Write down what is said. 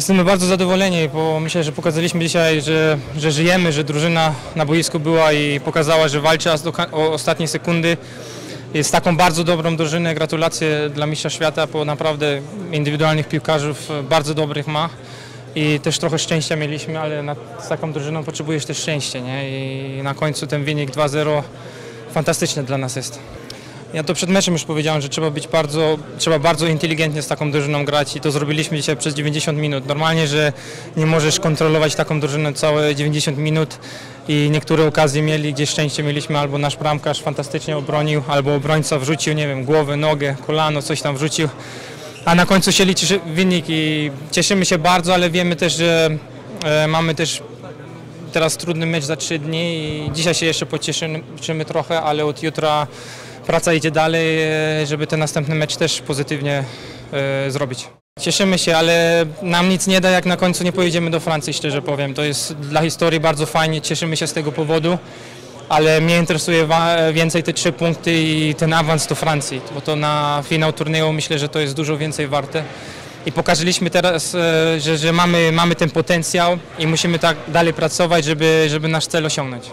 Jesteśmy bardzo zadowoleni, bo myślę, że pokazaliśmy dzisiaj, że, że żyjemy, że drużyna na boisku była i pokazała, że walczy aż do o ostatnie sekundy. Jest taką bardzo dobrą drużynę. Gratulacje dla mistrza świata, bo naprawdę indywidualnych piłkarzów bardzo dobrych ma. I też trochę szczęścia mieliśmy, ale na, z taką drużyną potrzebujesz też szczęścia. Nie? I na końcu ten wynik 2-0 fantastyczny dla nas jest. Ja to przed meczem już powiedziałem, że trzeba być bardzo, trzeba bardzo inteligentnie z taką drużyną grać i to zrobiliśmy dzisiaj przez 90 minut. Normalnie, że nie możesz kontrolować taką drużynę całe 90 minut i niektóre okazje mieli, gdzie szczęście mieliśmy, albo nasz bramkarz fantastycznie obronił, albo obrońca wrzucił, nie wiem, głowę, nogę, kolano, coś tam wrzucił. A na końcu się liczy wynik i cieszymy się bardzo, ale wiemy też, że e, mamy też teraz trudny mecz za trzy dni i dzisiaj się jeszcze pocieszymy trochę, ale od jutra praca idzie dalej, e, żeby ten następny mecz też pozytywnie e, zrobić. Cieszymy się, ale nam nic nie da, jak na końcu nie pojedziemy do Francji, szczerze powiem. To jest dla historii bardzo fajnie, cieszymy się z tego powodu, ale mnie interesuje więcej te trzy punkty i ten awans do Francji, bo to na finał turnieju myślę, że to jest dużo więcej warte. I pokazaliśmy teraz, e, że, że mamy, mamy ten potencjał i musimy tak dalej pracować, żeby, żeby nasz cel osiągnąć.